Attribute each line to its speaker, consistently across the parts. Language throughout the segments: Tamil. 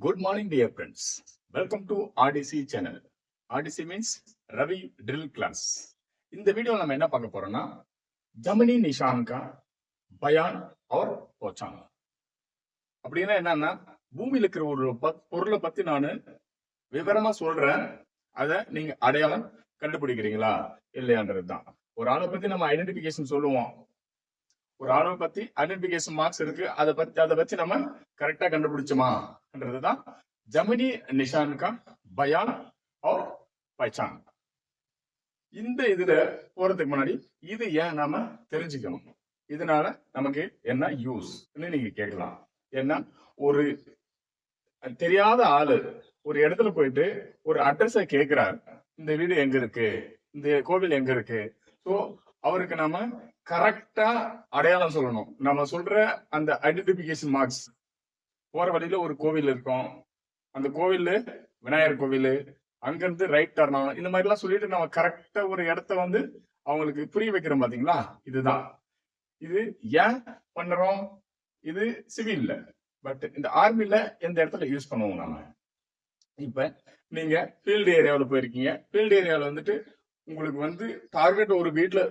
Speaker 1: Good morning dear friends welcome to RDC channel RDC means Ravi drill class இந்த வீடியோ நம்ம என்ன பார்க்க போறோம்னா ஜமினி நிஷான்கா பயான் அவர் போச்சான் அப்படின்னா என்னன்னா பூமியில இருக்கிற ஒரு ப- பொருளை பத்தி நான் விவரமா சொல்றேன். அதை நீங்க அடையாளம் கண்டுபிடிக்கிறீங்களா? இல்லையான்றது தான் ஒரு ஆளை பத்தி நம்ம ஐடென்டிபிகேஷன் சொல்லுவோம். ஒரு ஆளை பத்தி ஐடென்டிபிகேஷன் மார்க்ஸ் இருக்கு. அதை பத்தி அதை வச்சு நம்ம கரெக்டா கண்டுபிடிச்சோமான்றதுதான் ஜமினி நிஷான் கா பயான் ஆர் பைச்சான் இந்த இதுல போறதுக்கு முன்னாடி இது ஏன் நாம தெரிஞ்சுக்கணும்? இதனால நமக்கு என்ன யூஸ் நீங்க கேட்கலாம். ஏன்னா ஒரு தெரியாத ஆளு ஒரு இடத்துல போயிட்டு ஒரு அட்ரஸ கேட்கிறார் இந்த வீடு எங்க இருக்கு? இந்த கோவில் எங்க இருக்கு? ஸோ அவருக்கு நாம கரெக்டா அடையாளம் சொல்லணும். நம்ம சொல்ற அந்த ஐடென்டிபிகேஷன் மார்க்ஸ் போற வழியில ஒரு கோவில் இருக்கும். அந்த கோவில் விநாயகர் கோவில் அங்கிருந்து ரைட் டர்ன் இந்த மாதிரி எல்லாம் சொல்லிட்டு நம்ம கரெக்டா ஒரு இடத்த வந்து அவங்களுக்கு புரிய வைக்கிறோம் பாத்தீங்களா? இதுதான். இது ஏன் பண்றோம்? இது சிவில்ல பட் இந்த ஆர்மில எந்த இடத்துல யூஸ் பண்ணுவோம் நாம? இப்ப நீங்க ஃபீல்டு ஏரியாவில் போயிருக்கீங்க. ஃபீல்டு ஏரியாவில் வந்துட்டு உங்களுக்கு வந்து டார்கெட் ஒரு வீட்டில்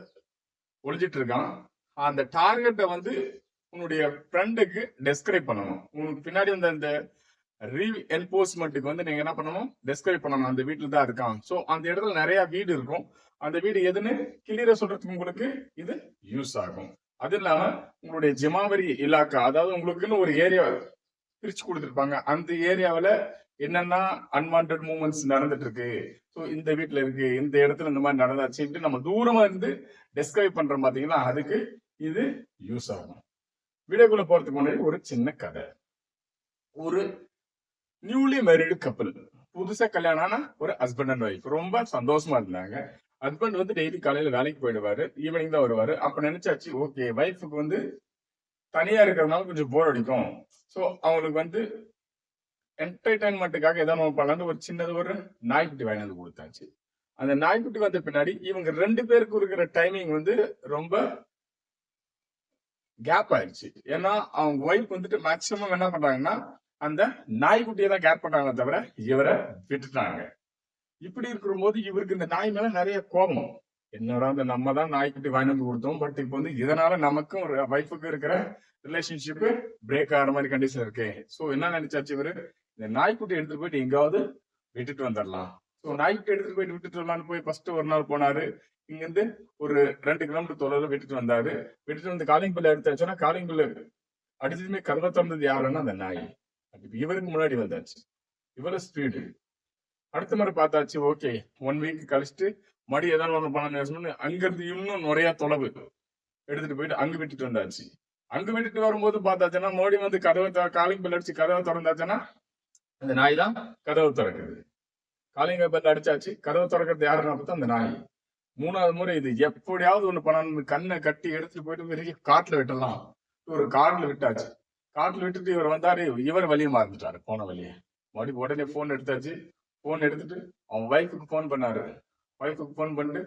Speaker 1: ஒளிஞ்சிட்டு இருக்கான் அந்த டார்கெட்டை வந்து உன்னுடைய ஃப்ரெண்டுக்கு டெஸ்கிரைப் பண்ணணும். உனக்கு பின்னாடி வந்த அந்த ரீ என்போர்ஸ்மெண்ட்டுக்கு வந்து நீங்க என்ன பண்ணணும்? டெஸ்கிரைப் பண்ணணும். அந்த வீட்டில் தான் இருக்கான். ஸோ அந்த இடத்துல நிறைய வீடு இருக்கும். அந்த வீடு எதுன்னு கிளியரா சொல்றதுக்கு உங்களுக்கு இது யூஸ் ஆகும். அது இல்லாம உங்களுடைய ஜிமாவரி இலாக்கா அதாவது உங்களுக்குன்னு ஒரு ஏரியா பிரிச்சு கொடுத்துருப்பாங்க. அந்த ஏரியாவில் என்னன்னா அன்வான்ட் மூமெண்ட்ஸ் நடந்துட்டு இருக்கு ஸோ இந்த வீட்டில் இருக்கு இந்த இடத்துல இந்த மாதிரி நடந்தாச்சுன்ட்டு நம்ம தூரமா இருந்து டெஸ்கிரைப் பண்றோம் பாத்தீங்கன்னா அதுக்கு இது யூஸ் ஆகும். வீடியோக்குள்ள போறதுக்கு முன்னாடி ஒரு சின்ன கதை. ஒரு நியூலி மேரிடு கப்பல் புதுசா கல்யாணம் ஆன ஒரு ஹஸ்பண்ட் அண்ட் ஒய்ஃப் ரொம்ப சந்தோஷமா இருந்தாங்க. ஹஸ்பண்ட் வந்து டெய்லி காலையில வேலைக்கு போயிடுவாரு ஈவினிங் தான் வருவாரு. அப்ப நினைச்சாச்சு ஓகே ஒய்ஃபுக்கு வந்து தனியா இருக்கிறதுனால கொஞ்சம் போர் அடிக்கும். ஸோ அவங்களுக்கு வந்து என்டர்டைன்மெண்ட்டுக்காக ஏதாவது பண்ணலான்னு ஒரு சின்னது ஒரு நாய்க்குட்டி வாங்கி வந்து கொடுத்தாச்சு. அந்த நாய்க்குட்டி வந்த பின்னாடி இவங்க ரெண்டு பேருக்கு இருக்கிற டைமிங் வந்து ரொம்ப கேப் ஆயிடுச்சு. ஏன்னா அவங்க ஒய்ஃப் வந்துட்டு மேக்சிமம் என்ன பண்றாங்கன்னா அந்த நாய்க்குட்டியை தான் கேர் பண்றாங்களே தவிர இவரை விட்டுட்டாங்க. இப்படி இருக்கிற போது இவருக்கு இந்த நாய் மேல நிறைய கோபம். என்னடா அந்த நம்ம தான் நாய்க்குட்டி வாங்கி வந்து கொடுத்தோம். பட் இப்போ வந்து இதனால நமக்கும் ஒரு ஒய்ஃபுக்கு இருக்கிற ரிலேஷன்ஷிப் பிரேக் ஆகிற மாதிரி கண்டிஷன் இருக்கு. ஸோ என்ன நினைச்சாச்சு இவரு? இந்த நாய்க்குட்டி எடுத்துட்டு போயிட்டு எங்காவது விட்டுட்டு வந்துடலாம். ஸோ நாய்க்குட்டி எடுத்துட்டு போயிட்டு விட்டுட்டு வரலாம்னு போய் ஃபர்ஸ்ட் ஒரு நாள் போனாரு. இங்கிருந்து ஒரு ரெண்டு கிலோமீட்டர் தொலைவில் விட்டுட்டு வந்தாரு. விட்டுட்டு வந்து காலிங் பில் எடுத்தாச்சுன்னா காலிங் பில் அடிச்சதுமே கதவை திறந்தது யாருன்னா அந்த நாய். இவருக்கு முன்னாடி வந்தாச்சு. இவ்வளவு ஸ்பீடு அடுத்த முறை பார்த்தாச்சு ஓகே ஒன் வீக் கழிச்சுட்டு மடி ஏதாவது ஒன்று பண்ண அங்கிருந்து இன்னும் நிறைய தொலைவு எடுத்துட்டு போயிட்டு அங்க விட்டுட்டு வந்தாச்சு. அங்க விட்டுட்டு வரும்போது பார்த்தாச்சுன்னா மறுபடியும் வந்து கதவை காலிங் பில் அடிச்சு கதவை திறந்தாச்சுன்னா அந்த நாய் தான் கதவு திறக்குது. காலிங் பெல் அடிச்சாச்சு. கதவு திறக்கிறது யாருன்னு பார்த்தா அந்த நாய். மூணாவது முறை இது எப்படியாவது ஒண்ணு பண்ணணும் கண்ணை கட்டி எடுத்துட்டு போயிட்டு பெரிய காட்டுல விட்டலாம் ஒரு காட்டுல விட்டாச்சு. காட்டுல விட்டுட்டு இவர் வந்தாரு. இவர் வழியை மறந்துட்டாரு. போன வழியை. மறுபடியும் உடனே போன் எடுத்தாச்சு. போன் எடுத்துட்டு அவன் ஒய்ஃபுக்கு போன் பண்ணாரு. ஒய்ஃபுக்கு போன் பண்ணிட்டு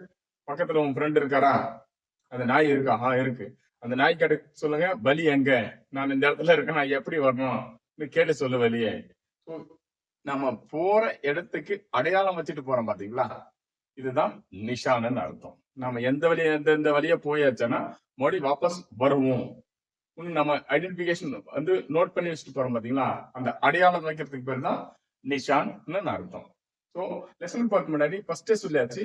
Speaker 1: பக்கத்துல உன் ஃப்ரெண்ட் இருக்காரா? அந்த நாய் இருக்கா. ஆ இருக்கு. அந்த நாய் கிட்ட சொல்லுங்க பலி எங்க? நான் இந்த இடத்துல இருக்கேன். நான் எப்படி வரணும்? கேட்டு சொல்லு வழியே நம்ம போற இடத்துக்கு அடையாளம் வச்சுட்டு போறோம் பாத்தீங்களா? இதுதான் நிஷான்னு அர்த்தம். நம்ம எந்த வழிய எந்த எந்த வழியா போயாச்சுன்னா மறுபடியும் வாபஸ் வருவோம். நம்ம ஐடென்டிபிகேஷன் வந்து நோட் பண்ணி வச்சுட்டு போறோம் பாத்தீங்களா? அந்த அடையாளம் வைக்கிறதுக்கு பேர் தான் நிஷான்னு அர்த்தம். ஸோ லெசன் பார்க்க முன்னாடி ஃபர்ஸ்டே சொல்லியாச்சு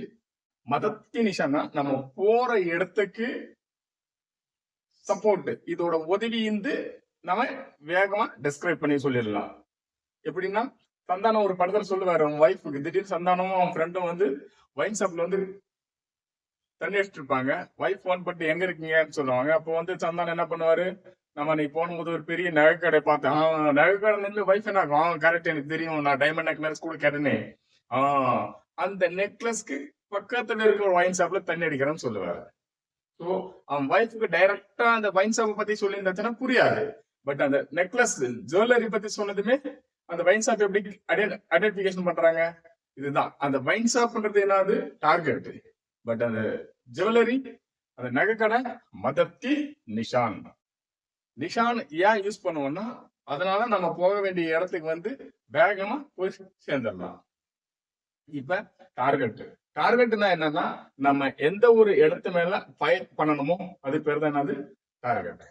Speaker 1: மதத்தி நிஷான்னா நம்ம போற இடத்துக்கு சப்போர்ட் இதோட உதவி இருந்து நம்ம வேகமா டிஸ்கிரைப் பண்ணி சொல்லிடலாம். எப்படின்னா சந்தானம் ஒரு படத்துல சொல்லுவாரு அவன் ஒய்ஃபுக்கு திடீர்னு சந்தானமும் அவன் ஃப்ரெண்டும் வந்து ஒயின் ஷாப்ல வந்து தண்ணி அடிச்சிட்டு இருப்பாங்க. ஒய்ஃப் ஃபோன் பண்ணிட்டு எங்க இருக்கீங்கன்னு சொல்லுவாங்க. அப்போ வந்து சந்தானம் என்ன பண்ணுவாரு? நம்ம நீ போகும்போது ஒரு பெரிய நகைக்கடை பார்த்தேன் அவன் நகைக்கடை நின்று ஒய்ஃப் என்ன ஆகும்? கரெக்ட் எனக்கு தெரியும். நான் டைமண்ட் நெக்லஸ் கூட கேட்டேனே. ஆஹ் அந்த நெக்லஸ்க்கு பக்கத்துல இருக்கிற ஒரு ஒயின் ஷாப்ல தண்ணி அடிக்கிறேன்னு சொல்லுவாரு. ஸோ அவன் ஒய்ஃபுக்கு டைரக்டா அந்த ஒயின் ஷாப்பை பத்தி சொல்லியிருந்தாச்சுன்னா புரியாது. பட் அந்த நெக்லஸ் ஜுவல்லரி பத்தி சொன்னதுமே அந்த வைன் ஷாப் எப்படி ஐடென்டிபிகேஷன் பண்றாங்க? இதுதான். அந்த வைன் ஷாப்ன்றது என்னது? டார்கெட் பட் அந்த ஜுவல்லரி அந்த நகைக்கடை மதத்தி நிஷான். நிஷான் ஏன் யூஸ் பண்ணுவோம்னா அதனால நம்ம போக வேண்டிய இடத்துக்கு வந்து வேகமா போய் சேர்ந்துடலாம். இப்ப டார்கெட் டார்கெட்னா என்னன்னா நம்ம எந்த ஒரு இடத்து மேல ஃபயர் பண்ணணுமோ அது பேர் தான் என்னது? டார்கெட்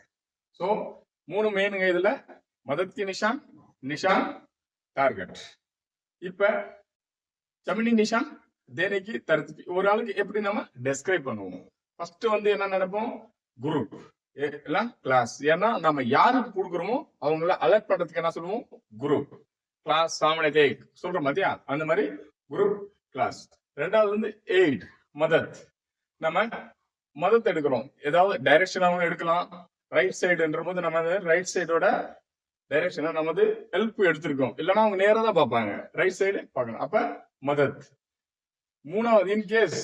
Speaker 1: ஸோ மூணு மெயினுங்க இதுல. மதத்தி நிஷான். நிஷான் டார்கெட் இப்ப ஜமினி நிஷான் தேனிக்கு தருத்தி. ஒரு ஆளுக்கு எப்படி நம்ம டெஸ்கிரைப் பண்ணுவோம்? ஃபர்ஸ்ட் வந்து என்ன நினைப்போம்? குரூப் எல்லாம் கிளாஸ் ஏன்னா நம்ம யாருக்கு கொடுக்குறோமோ அவங்கள அலர்ட் பண்றதுக்கு என்ன சொல்லுவோம்? குரூப் கிளாஸ் சாமனதே சொல்ற மாதிரியா அந்த மாதிரி குரூப் கிளாஸ் ரெண்டாவது வந்து எய்ட் மதத். நம்ம மதத்தை எடுக்கிறோம். ஏதாவது டைரக்ஷனாகவும் எடுக்கலாம். ரைட் சைடுன்ற போது நம்ம ரைட் சைடோட டைரக்ஷனை நம்ம வந்து ஹெல்ப் எடுத்திருக்கோம். இல்லைன்னா அவங்க நேராக தான் பார்ப்பாங்க. ரைட் சைடு பார்க்கணும். அப்ப மதத். மூணாவது இன்கேஸ்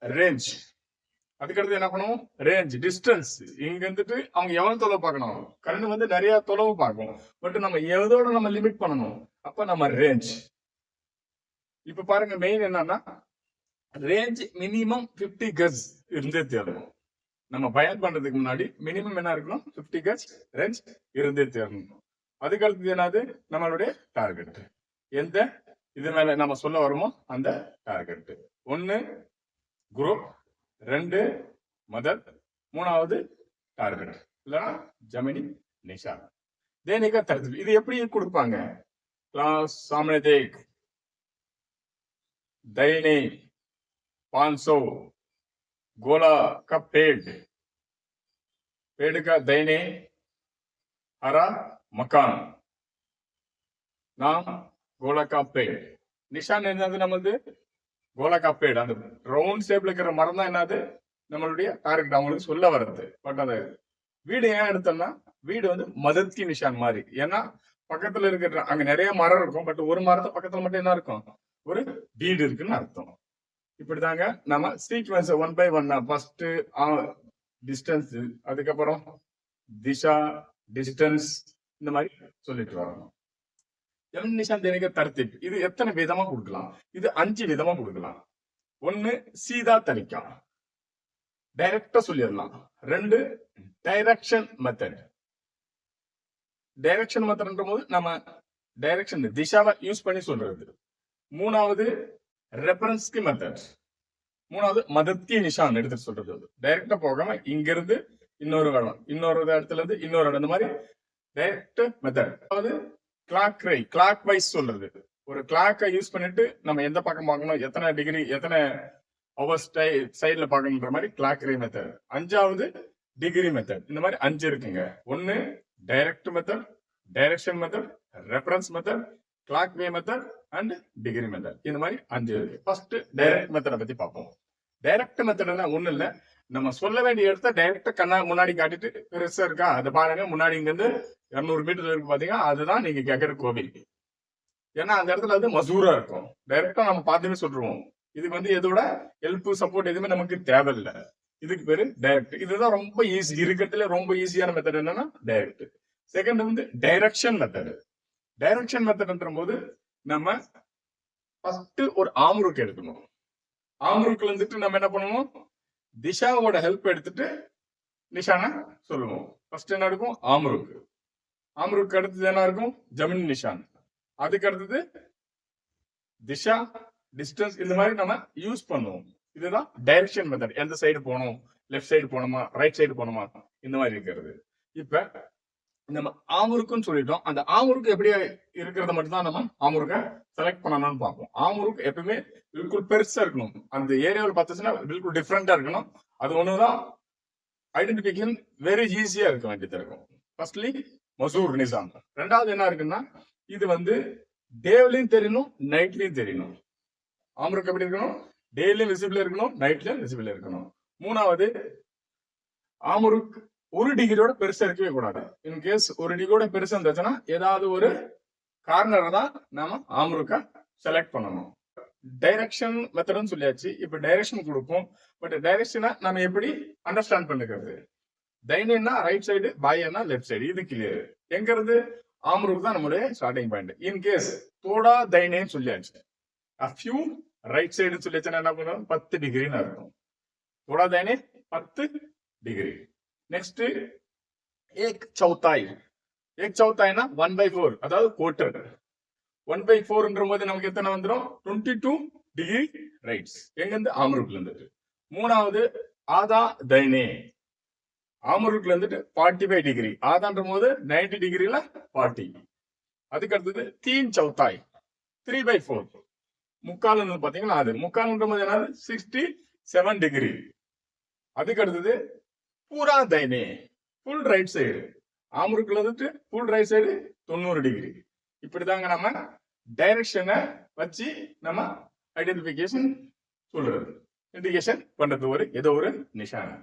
Speaker 1: ரேஞ்ச் அதுக்கடுத்து என்ன பண்ணுவோம் ரேஞ்ச் டிஸ்டன்ஸ் இங்க இருந்துட்டு அவங்க எவ்வளவு தொலைவு பார்க்கணும்? கண்ணு வந்து நிறைய தொலைவு பார்க்கும். பட் நம்ம எதோட நம்ம லிமிட் பண்ணணும்? அப்ப நம்ம ரேஞ்ச் இப்ப பாருங்க மெயின் என்னன்னா ரேஞ்ச் மினிமம் 50 கஸ் இருந்தே தேவை நம்ம பயல் பண்றதுக்கு முன்னாடி மினிமம் என்ன இருக்கணும் பிப்டி கட்ஸ் ரேஞ்ச் இருந்தே தேரணும். அதுக்கடுத்தது என்னது? நம்மளுடைய டார்கெட் எந்த இது மேல நம்ம சொல்ல வருமோ அந்த டார்கெட் ஒன்னு குரூப் ரெண்டு மதர் மூணாவது டார்கெட் இல்லைன்னா ஜமினி நிஷா தேனிகா தரத்தில் இது எப்படி கொடுப்பாங்க? கிளாஸ் சாமனே தேக் தைனி பான்சோ गोला का पेड़ पेड़ का दैने हरा मकान नाम गोला का पेड़ நிஷான் என்னது நம்மளது கோலா பேடு அந்த ரவுண்ட் ஷேப்ல இருக்கிற மரம் தான் என்னது நம்மளுடைய டார்கெட் அவங்களுக்கு சொல்ல வர்றது பட் அந்த வீடு ஏன் எடுத்தோம்னா வீடு வந்து மதத்தி நிஷான் மாதிரி ஏன்னா பக்கத்துல இருக்கிற அங்க நிறைய மரம் இருக்கும் பட் ஒரு மரத்தை பக்கத்துல மட்டும் என்ன இருக்கும் ஒரு வீடு இருக்குன்னு அர்த்தம் இப்படிதாங்க. நம்ம sequence one by one first distance அதுக்கப்புறம் திசா டிஸ்டன்ஸ் இந்த மாதிரி சொல்லிட்டு வரணும். எம் நிஷான் தர்த்திப் இது எத்தனை விதமா கொடுக்கலாம்? இது அஞ்சு விதமா கொடுக்கலாம். ஒன்னு சீதா தரிக்கா டைரக்டா சொல்லிடலாம். ரெண்டு டைரக்ஷன் மெத்தட் டைரக்ஷன் மெத்தட்ன்ற போது நம்ம டைரக்ஷன் திசாவை யூஸ் பண்ணி சொல்றது. மூணாவது ரெஃபரன்ஸ்க்கு மெத்தட் மூணாவது மதத்திய நிஷான் எடுத்துட்டு சொல்றது டைரக்டா போகாம இங்க இருந்து இன்னொரு இடம் இன்னொரு இடத்துல இருந்து இன்னொரு இடம். இந்த மாதிரி டைரக்ட் மெத்தட் அதாவது கிளாக் ரை கிளாக் வைஸ் சொல்றது. ஒரு கிளாக்கை யூஸ் பண்ணிட்டு நம்ம எந்த பக்கம் பார்க்கணும் எத்தனை டிகிரி எத்தனை ஹவர்ஸ் சைட்ல பார்க்கணுன்ற மாதிரி கிளாக் ரை மெத்தட் அஞ்சாவது டிகிரி மெத்தட் இந்த மாதிரி அஞ்சு இருக்குங்க. ஒன்னு direct method direction method reference method clock way method and degree method இந்த மாதிரி அஞ்சு இருக்கு ஃபர்ஸ்ட் டைரக்ட் மெத்தடை பத்தி பார்ப்போம். டைரக்ட் மெத்தட்னா ஒண்ணு இல்ல. நம்ம சொல்ல வேண்டிய இடத்த டைரக்டா கண்ணா முன்னாடி காட்டிட்டு பெருசா இருக்கா? அதை பாருங்க. முன்னாடி இங்க இருந்து இருநூறு மீட்டர் இருக்கு பாத்தீங்கன்னா அதுதான் நீங்க கேட்கற கோவில். ஏன்னா அந்த இடத்துல வந்து மசூரா இருக்கும். டைரக்டா நம்ம பார்த்துமே சொல்றோம் இதுக்கு வந்து எதோட ஹெல்ப் சப்போர்ட் எதுவுமே நமக்கு தேவையில்லை. இதுக்கு பேரு டைரக்ட் இதுதான் ரொம்ப ஈஸி இருக்கிறதுல ரொம்ப ஈஸியான மெத்தட் என்னன்னா டைரக்ட் செகண்ட் வந்து டைரக்ஷன் மெத்தட் டைரக்ஷன் மெத்தட்ன்ற போது நம்ம ஃபர்ஸ்ட் ஒரு ஆம்ருக் எடுக்கணும். ஆம்ருக்ல இருந்துட்டு நம்ம என்ன பண்ணுவோம்? திஷாவோட ஹெல்ப் எடுத்துட்டு நிஷான சொல்லுவோம். ஃபர்ஸ்ட் என்ன இருக்கும் ஆம்ருக் ஆம்ருக் அடுத்தது என்ன இருக்கும்? ஜமின் நிஷான். அதுக்கு அடுத்தது திஷா டிஸ்டன்ஸ் இந்த மாதிரி நம்ம யூஸ் பண்ணுவோம். இதுதான் டைரக்ஷன் மெத்தட் எந்த சைடு போகணும் லெஃப்ட் சைடு போகணுமா ரைட் சைடு போகணுமா இந்த மாதிரி இருக்கிறது. இப்ப நம்ம ஆமுருக்குன்னு சொல்லிட்டோம். அந்த ஆமுருக்கு எப்படி இருக்கிறத மட்டும்தான் நம்ம ஆமுருக்கை செலக்ட் பண்ணணும்னு பார்ப்போம். ஆமுருக்கு எப்பவுமே பில்குல் பெருசா இருக்கணும். அந்த ஏரியாவில் பார்த்துச்சுன்னா பில்குல் டிஃப்ரெண்டா இருக்கணும். அது ஒண்ணுதான் ஐடென்டிபிகேஷன் வெரி ஈஸியா இருக்க வேண்டியது இருக்கும். ஃபர்ஸ்ட்லி மசூர் நிசாம் ரெண்டாவது என்ன இருக்குன்னா இது வந்து டேவ்லையும் தெரியணும் நைட்லையும் தெரியணும். ஆமுருக்கு எப்படி இருக்கணும்? டெய்லியும் விசிபிள் இருக்கணும் நைட்லயும் விசிபிள் இருக்கணும். மூணாவது ஆமுருக்கு ஒரு டிகிரியோட பெருசா இருக்கவே கூடாது. இன்கேஸ் ஒரு டிகிரியோட பெருசா இருந்துச்சுன்னா ஏதாவது ஒரு கார்னர் தான் நாம ஆமருக்கா செலக்ட் பண்ணணும். டைரக்ஷன் மெத்தட்னு சொல்லியாச்சு. இப்ப டைரக்ஷன் கொடுப்போம். பட் டைரக்ஷனை நம்ம எப்படி அண்டர்ஸ்டாண்ட் பண்ணிக்கிறது? டைனா ரைட் சைடு பாயன்னா லெஃப்ட் சைடு இது கிளியர் எங்க இருந்து ஆமருக்கு தான் நம்மளுடைய ஸ்டார்டிங் பாயிண்ட் இன் கேஸ் தோடா தைனேன்னு சொல்லியாச்சு. ஃபியூ ரைட் சைடு சொல்லியாச்சுன்னா என்ன பண்ணுவோம் பத்து டிகிரின்னு இருக்கும் தோடா தைனே பத்து டிகிரி நெக்ஸ்ட் ஏக் சௌத்தாய் ஏக் சௌத்தாய்னா ஒன் பை ஃபோர் அதாவது கோட்டர் ஒன் பை ஃபோர்ன்ற போது நமக்கு எத்தனை வந்துடும் டுவெண்ட்டி டூ டிகிரி ரைட்ஸ் எங்கேருந்து? ஆமருக்குல இருந்துட்டு. மூணாவது ஆதா தைனே. ஆமருக்குல இருந்துட்டு ஃபார்ட்டி ஃபைவ் டிகிரி ஆதான்ற போது நைன்டி டிகிரில ஃபார்ட்டி அதுக்கு அடுத்தது தீன் சௌத்தாய் த்ரீ பை ஃபோர் முக்கால் பார்த்தீங்கன்னா அது. முக்கால்ன்ற போது என்னது? சிக்ஸ்டி செவன் டிகிரி அதுக்கு அடுத்தது பூரா தைனே ஃபுல் ரைட் சைடு ஆமருக்குல வந்துட்டு ஃபுல் ரைட் சைடு தொண்ணூறு டிகிரி இப்படிதாங்க நம்ம டைரக்ஷனை வச்சு நம்ம ஐடென்டிபிகேஷன் சொல்றது. இண்டிகேஷன் பண்றது ஒரு ஏதோ ஒரு நிஷானம்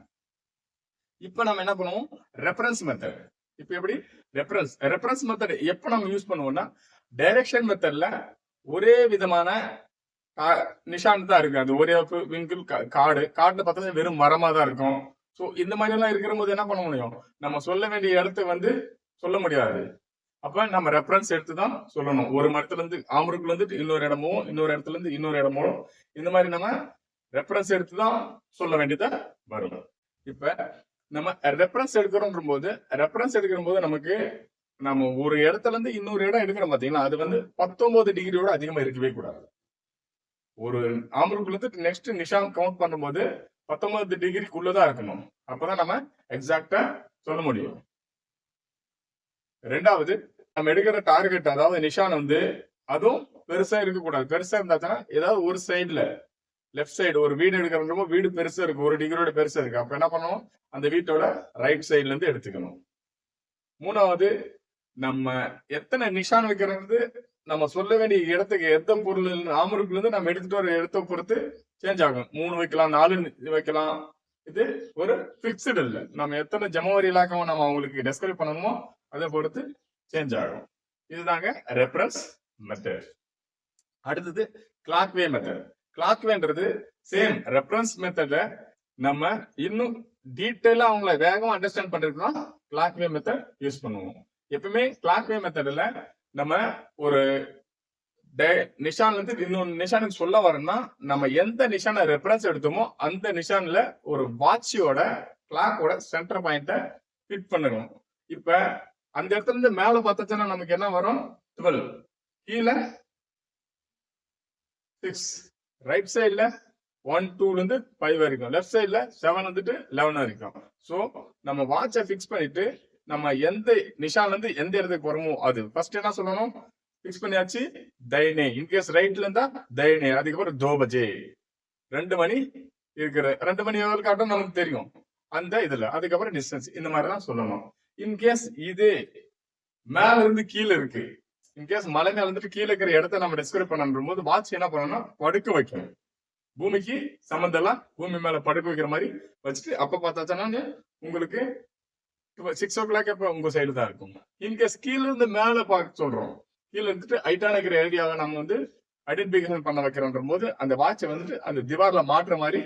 Speaker 1: இப்ப நம்ம என்ன பண்ணுவோம்? ரெஃபரன்ஸ் மெத்தட் இப்ப எப்படி? ரெஃபரன்ஸ் ரெஃபரன்ஸ் மெத்தட் எப்ப நம்ம யூஸ் பண்ணுவோம்னா டைரக்ஷன் மெத்தட்ல ஒரே விதமான நிஷான் தான் இருக்கு. அது ஒரே விங்கிள் காடு. காட்டுல பார்த்தா வெறும் மரமா தான் இருக்கும். ஸோ இந்த மாதிரி எல்லாம் இருக்கிறபோது என்ன பண்ண முடியும்? நம்ம சொல்ல வேண்டிய இடத்த வந்து சொல்ல முடியாது. அப்ப நம்ம ரெஃபரன்ஸ் எடுத்து தான் சொல்லணும். ஒரு மரத்துல இருந்து ஆமருக்குல இருந்து இன்னொரு இடமோ இன்னொரு இடத்துல இருந்து இன்னொரு இடமோ இந்த மாதிரி நம்ம ரெஃபரன்ஸ் எடுத்து தான் சொல்ல வேண்டியதா வரும். இப்ப நம்ம ரெஃபரன்ஸ் எடுக்கிறோன்ற போது ரெஃபரன்ஸ் எடுக்கிற போது நமக்கு நம்ம ஒரு இடத்துல இருந்து இன்னொரு இடம் எடுக்கிறோம் பாத்தீங்கன்னா அது வந்து பத்தொன்பது டிகிரியோட அதிகமா இருக்கவே கூடாது. ஒரு ஆம்பருக்குள்ள இருந்து நெக்ஸ்ட் நிஷான் கவுண்ட் பண்ணும்போது பத்தொன்பது டிகிரிக்குள்ளதான் இருக்கணும். அப்பதான் நம்ம எக்ஸாக்டா சொல்ல முடியும். ரெண்டாவது நம்ம எடுக்கிற டார்கெட் அதாவது நிஷான் வந்து அதுவும் பெருசா இருக்கக்கூடாது. பெருசா இருந்தாச்சுன்னா ஏதாவது ஒரு சைடுல லெஃப்ட் சைடு ஒரு வீடு எடுக்கிறப்போ வீடு பெருசா இருக்கு ஒரு டிகிரியோட பெருசா இருக்கு. அப்ப என்ன பண்ணுவோம்? அந்த வீட்டோட ரைட் சைட்ல இருந்து எடுத்துக்கணும். மூணாவது நம்ம எத்தனை நிஷான் வைக்கிறது நம்ம சொல்ல வேண்டிய இடத்துக்கு எந்த பொருள் ஆமருக்குல இருந்து நம்ம எடுத்துட்டு வர இடத்தை பொறுத்து சேஞ்ச் ஆகும். மூணு வைக்கலாம் நாலு வைக்கலாம். இது ஒரு பிக்சடு இல்லை. நம்ம எத்தனை ஜமவரி இலாக்கம் நம்ம அவங்களுக்கு டெஸ்கிரைப் பண்ணணுமோ அதை பொறுத்து சேஞ்ச் ஆகும். இதுதாங்க ரெஃபரன்ஸ் மெத்தட் அடுத்தது கிளாக் வே மெத்தட் கிளாக் வேன்றது சேம் ரெஃபரன்ஸ் மெத்தட நம்ம இன்னும் டீட்டெயிலா அவங்கள வேகமா அண்டர்ஸ்டாண்ட் பண்றதுக்கு தான் கிளாக்வே மெத்தட் யூஸ் பண்ணுவோம். எப்பவுமே கிளாக் வே மெத்தட்ல நம்ம ஒரு டே- நிஷான்ல இருந்து நிஷானுக்கு சொல்ல வரேன்னா நம்ம எந்த நிஷானை ரெஃபரன்ஸ் எடுத்தோமோ அந்த நிஷான்ல ஒரு வாட்சியோட கிளாக்கோட சென்டர் பாயிண்ட ஃபிட் பண்ணணும் இப்ப அந்த இடத்துல இருந்து மேல பார்த்துச்சுன்னா நமக்கு என்ன வரும்? டுவெல் கீழே சிக்ஸ் ரைட் சைடில் ஒன் டூல இருந்து ஃபைவ் வரைக்கும். லெஃப்ட் சைடில் செவன் வந்துட்டு லெவன் வரைக்கும். ஸோ நம்ம வாட்சை ஃபிக்ஸ் பண்ணிட்டு நம்ம எந்த நிஷால இருந்து எந்த இடத்துக்கு போறோமோ அது. ஃபர்ஸ்ட் என்ன சொல்லணும்? ஃபிக்ஸ் பண்ணியாச்சு. தைனே இன்கேஸ் ரைட்ல இருந்தா தைனே அதுக்கப்புறம் தோபஜே. ரெண்டு மணி இருக்கிற ரெண்டு மணி எவ்வளவு காட்டும் நமக்கு தெரியும். அந்த இதுல. அதுக்கப்புறம் டிஸ்டன்ஸ் இந்த மாதிரி தான் சொல்லணும் இன்கேஸ் இது மேல இருந்து கீழே இருக்கு. இன்கேஸ் மலை மேல இருந்துட்டு கீழே இருக்கிற இடத்த நம்ம டிஸ்கிரைப் பண்ணும் போது வாட்ச் என்ன பண்ணணும்னா படுக்க வைக்கணும். பூமிக்கு சம்மந்தெல்லாம் பூமி மேல படுக்க வைக்கிற மாதிரி வச்சுட்டு அப்ப பார்த்தாச்சுன்னா உங்களுக்கு இப்போ சிக்ஸ் ஓ கிளாக் அப்போ உங்கள் சைடு தான் இருக்கும். இன்கேஸ் கீழே இருந்து மேலே பார்க்க சொல்கிறோம் கீழே இருந்துட்டு ஹைட்டான இருக்கிற ஏரியாவை நம்ம வந்து ஐடென்டிஃபிகேஷன் பண்ண வைக்கிறோன்ற போது அந்த வாட்சை வந்துட்டு அந்த திவாரில் மாற்ற மாதிரி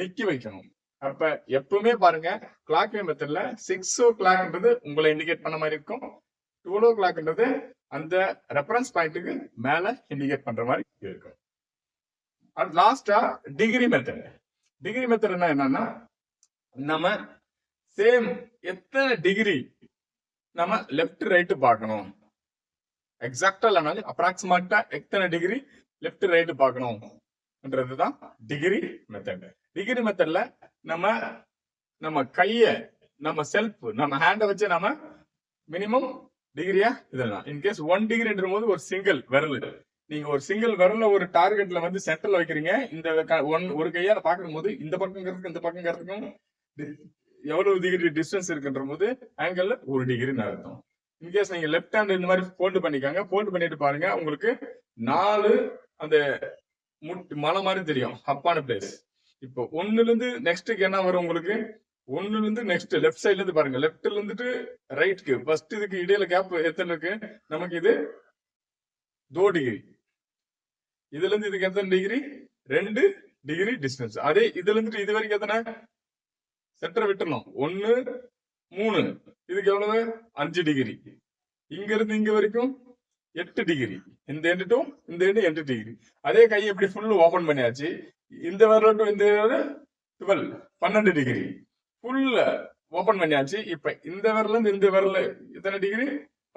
Speaker 1: நிற்கி வைக்கணும். அப்ப எப்பவுமே பாருங்க கிளாக் மெத்தடில் மெத்தட்ல சிக்ஸ் ஓ கிளாக்ன்றது உங்களை இண்டிகேட் பண்ண மாதிரி இருக்கும். டுவெல் ஓ கிளாக்ன்றது அந்த ரெஃபரன்ஸ் பாயிண்ட்டுக்கு மேல இண்டிகேட் பண்ற மாதிரி இருக்கும். அது லாஸ்டா டிகிரி மெத்தட் டிகிரி மெத்தட் என்ன என்னன்னா நம்ம சேம் எத்தனை டிகிரி நம்ம லெஃப்ட் ரைட் பார்க்கணும். எக்ஸாக்டா இல்லைனாலும் அப்ராக்சிமேட்டா எத்தனை டிகிரி லெஃப்ட் ரைட் பார்க்கணும்ன்றதுதான் டிகிரி மெத்தட் டிகிரி மெத்தட்ல நம்ம நம்ம கைய நம்ம செல்ஃப் நம்ம ஹேண்டை வச்சு நம்ம மினிமம் டிகிரியா இதெல்லாம். இன்கேஸ் ஒன் டிகிரின்ற போது ஒரு சிங்கிள் விரல். நீங்க ஒரு சிங்கிள் விரல ஒரு டார்கெட்ல வந்து சென்டர்ல வைக்கிறீங்க. இந்த க- ஒன் ஒரு கையால பார்க்கும்போது இந்த பக்கங்கிறதுக்கு இந்த பக்கங்கிறதுக்கும் எவ்வளவு டிகிரி டிஸ்டன்ஸ் இருக்குன்ற போது ஆங்கிள் ஒரு டிகிரின்னு அர்த்தம். இன்கேஸ் நீங்க லெஃப்ட் ஹேண்ட் இந்த மாதிரி ஃபோல்டு பண்ணிக்காங்க. ஃபோல்டு பண்ணிட்டு பாருங்க. உங்களுக்கு நாலு அந்த முட்டு மலை மாதிரி தெரியும். அப்பான பிளேஸ் இப்போ ஒன்னுல இருந்து நெக்ஸ்ட்டுக்கு என்ன வரும் உங்களுக்கு? ஒன்னுல இருந்து நெக்ஸ்ட் லெஃப்ட் சைடுல இருந்து பாருங்க. லெஃப்ட்ல இருந்துட்டு ரைட்க்கு ஃபர்ஸ்ட் இதுக்கு இடையில கேப் எத்தனை இருக்கு? நமக்கு இது தோ டிகிரி இதுல இருந்து இதுக்கு எத்தனை டிகிரி ரெண்டு டிகிரி டிஸ்டன்ஸ் அதே இதுல இருந்துட்டு இது வரைக்கும் எத்தனை? சென்டர் விட்டுறணும். ஒன்னு மூணு. இதுக்கு எவ்வளவு? அஞ்சு டிகிரி இங்க இருந்து இங்க வரைக்கும் எட்டு டிகிரி இந்த எண்டு டு இந்த எண்டு எட்டு டிகிரி அதே கை எப்படி ஃபுல் ஓபன் பண்ணியாச்சு. இந்த வரல டு இந்த டுவெல் பன்னெண்டு டிகிரி ஃபுல்ல ஓபன் பண்ணியாச்சு. இப்ப இந்த விரல இருந்து இந்த விரல எத்தனை டிகிரி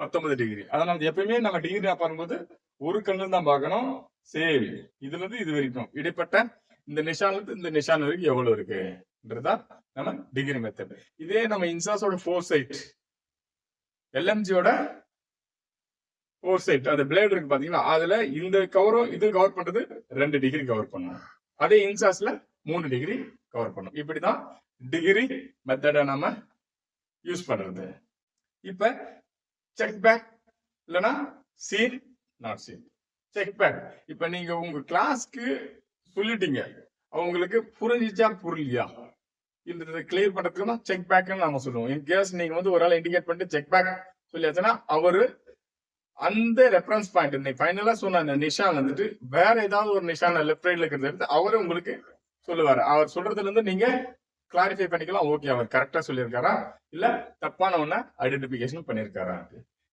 Speaker 1: பத்தொன்பது டிகிரி அதனால எப்பயுமே நம்ம டிகிரி பார்க்கும்போது ஒரு கண்ணு தான் பார்க்கணும் சரி இதுல இருந்து இது வரைக்கும் இடைப்பட்ட இந்த நிஷான்ல இருந்து இந்த நிஷான் வரைக்கும் எவ்வளவு இருக்குன்றதா நம்ம டிகிரி மெத்தட் இதே நம்ம இன்சாஸோட ஃபோர் சைட் எல்எம்ஜியோட ஃபோர் சைட் அந்த பிளேடு இருக்கு பாத்தீங்களா? அதுல இந்த கவரும் இது கவர் பண்றது ரெண்டு டிகிரி கவர் பண்ணும். அதே இன்சாஸ்ல மூணு டிகிரி கவர் பண்ணும். இப்படிதான் டிகிரி மெத்தடை நம்ம யூஸ் பண்றது. இப்ப செக் பேக் இல்லைன்னா seen not seen check back இப்ப நீங்க உங்க கிளாஸ்க்கு சொல்லிட்டீங்க. அவங்களுக்கு புரிஞ்சிச்சா புரியலையா? இந்த கிளியர் பண்றதுக்கு தான் செக் பேக்னு நாங்க சொல்லுவோம். இன் கேஸ் நீங்க வந்து ஒரு ஆள் இண்டிகேட் பண்ணிட்டு செக் பேக் சொல்லியாச்சுன்னா அவரு அந்த ரெஃபரன்ஸ் பாயிண்ட் நீ ஃபைனலா சொன்ன அந்த நிஷான் வந்துட்டு வேற ஏதாவது ஒரு நிஷான் லெஃப்ட் ரைட்ல இருக்கிறத எடுத்து அவரு உங்களுக்கு சொல்லுவாரு. அவர் சொல்றதுல இருந்து நீங்க கிளாரிஃபை பண்ணிக்கலாம். ஓகே அவர் கரெக்டா சொல்லியிருக்காரா? இல்ல தப்பான ஒண்ண ஐடென்டிபிகேஷன் பண்ணிருக்காரா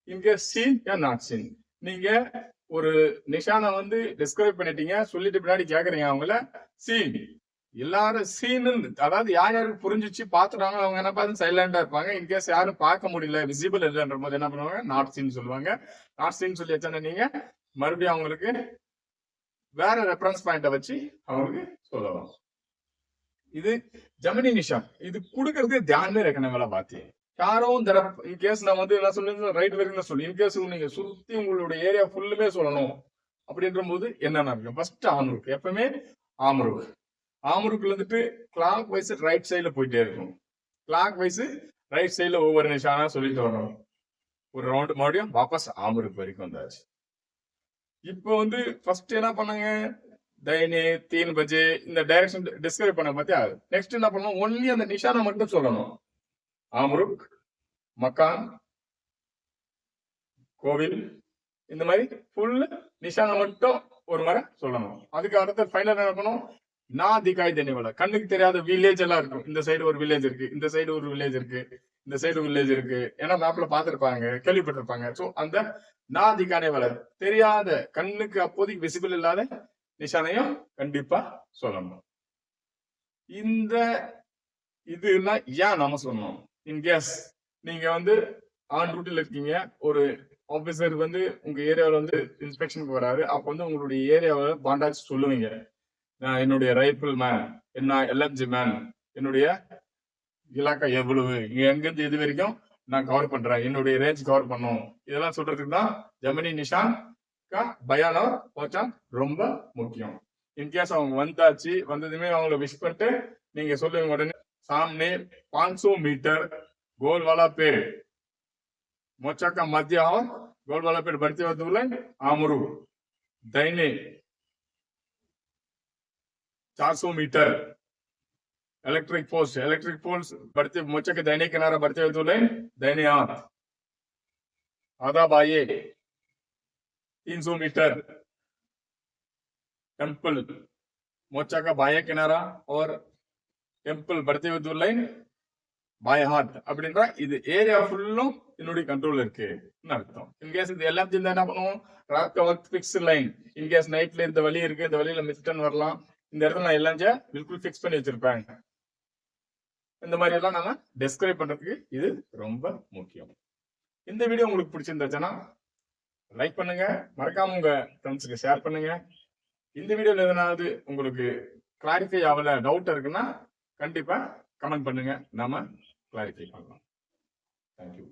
Speaker 1: இங்க சீன் நாட் சீன் நீங்க ஒரு நிஷானை வந்து டிஸ்கிரைப் பண்ணிட்டீங்க சொல்லிட்டு பின்னாடி கேக்குறீங்க அவங்கள. சீன் எல்லாரும் சீனு அதாவது யார் யாருக்கு புரிஞ்சிச்சு பாத்துட்டாங்க அவங்க என்ன பார்த்து சைலண்டா இருப்பாங்க. இன்கேஸ் யாரும் பார்க்க முடியல விசிபிள் இல்லைன்ற போது என்ன பண்ணுவாங்க? நாட் சீன் சொல்லுவாங்க. நாட் சீன் சொல்லி வச்சா நீங்க? மறுபடியும் அவங்களுக்கு வேற ரெஃபரன்ஸ் பாயிண்ட வச்சு அவங்களுக்கு சொல்லலாம். இது ஜமினி நிஷா இது கொடுக்கறது தியானமே இருக்கணும் வேலை பாத்தி யாரும் தர இன்கேஸ் நான் வந்து என்ன சொல்லுங்க ரைட் வரைக்கும் தான் சொல்லி இன்கேஸ் நீங்க சுத்தி உங்களுடைய ஏரியா ஃபுல்லுமே சொல்லணும். அப்படின்ற போது என்னென்ன இருக்கு ஃபர்ஸ்ட் ஆம்ருக் எப்பவுமே ஆம்ருக் ஆம்ருக்ல இருந்துட்டு கிளாக் வைஸ் ரைட் சைட்ல போயிட்டே இருக்கும். கிளாக் வைஸ் ரைட் சைட்ல ஒவ்வொரு நிஷானா சொல்லிட்டு வரணும். ஒரு ரவுண்ட் மறுபடியும் வாபஸ் ஆம்ருக் வரைக்கும் வந்தாச்சு. இப்போ வந்து ஃபர்ஸ்ட் என்ன பண்ணாங்க? தைனி தீன் பஜே இந்த டைரக்ஷன் டிஸ்கிரைப் பண்ண பார்த்தியா நெக்ஸ்ட் என்ன பண்ணணும்? ஒன்லி அந்த நிஷானை மட்டும் சொல்லணும். ஆம்ருக் மக்கான் கோவில் இந்த மாதிரி ஃபுல்லு நிஷான மட்டும் ஒரு முறை சொல்லணும். அதுக்கு அடுத்து ஃபைனல் நடக்கணும்? நான் திகாய் தெனிவல கண்ணுக்கு தெரியாத வில்லேஜ் எல்லாம் இருக்கும். இந்த சைடு ஒரு வில்லேஜ் இருக்கு இந்த சைடு ஒரு வில்லேஜ் இருக்கு இந்த சைடு வில்லேஜ் இருக்கு. ஏன்னா மேப்ல பாத்திருப்பாங்க கேள்விப்பட்டிருப்பாங்க. சோ அந்த நான் திகானே வளர் தெரியாத கண்ணுக்கு அப்போதைக்கு விசிபிள் இல்லாத நிஷானையும் கண்டிப்பா சொல்லணும். இந்த இதுனா ஏன் நாம சொல்லணும்? இன்கேஸ் நீங்க வந்து ஆன் டியூட்டில இருக்கீங்க ஒரு ஆபீசர் வந்து உங்க ஏரியாவில் வந்து இன்ஸ்பெக்ஷனுக்கு வராரு. அப்போ வந்து உங்களுடைய ஏரியாவில் பாண்டாச்சு சொல்லுவீங்க. நான் என்னுடைய ரைஃபிள் மேன் என்ன எல்எம்ஜி மேன் என்னுடைய இலாக்கா எவ்வளவு இங்க எங்கிருந்து இது வரைக்கும் நான் கவர் பண்றேன் என்னுடைய ரேஞ்ச் கவர் பண்ணும் இதெல்லாம் சொல்றதுக்கு தான் ஜெமினி நிஷான் பயானோ போச்சான் ரொம்ப முக்கியம். இன்கேஸ் அவங்க வந்தாச்சு வந்ததுமே அவங்கள விஷ் பண்ணிட்டு நீங்க சொல்லுவீங்க உடனே सामने 500 मीटर गोल वाला पेड़। मोचा का मध्य और गोल वाला पेड़ बढ़ते हुए दूर आमरू। दाहिने 400 metre. Electric post electric post बढ़ते मोचा के दाहिने किनारा बढ़ते हुए दूर दाहिने हाथ। आधा बाये 300 मीटर। टेंपल मोचा का बाया किनारा और டெம்பிள் படுத்தி தூர் லைன் பாய் ஹார்ட் அப்படின்ற இது ஏரியா ஃபுல்லும் என்னுடைய கண்ட்ரோல் இருக்கு. அர்த்தம்? இன்கேஸ் இது எல்லாத்தையும் என்ன பண்ணுவோம்? ராக்க work fix line in case நைட்ல இந்த வழி இருக்கு இந்த வழியில மிஸ்டன் வரலாம். இந்த இடத்துல நான் எல்லாம் பில்குல் ஃபிக்ஸ் பண்ணி வச்சிருப்பேன். இந்த மாதிரி எல்லாம் நம்ம டெஸ்கிரைப் பண்றதுக்கு இது ரொம்ப முக்கியம். இந்த வீடியோ உங்களுக்கு பிடிச்சிருந்துச்சுன்னா லைக் பண்ணுங்க. மறக்காம உங்க ஃப்ரெண்ட்ஸுக்கு ஷேர் பண்ணுங்க. இந்த வீடியோல எதனாவது உங்களுக்கு கிளாரிஃபை ஆகல டவுட் இருக்குன்னா கண்டிப்பா கமெண்ட் பண்ணுங்க. நாம கிளாரிஃபை பண்ணலாம். தேங்க்யூ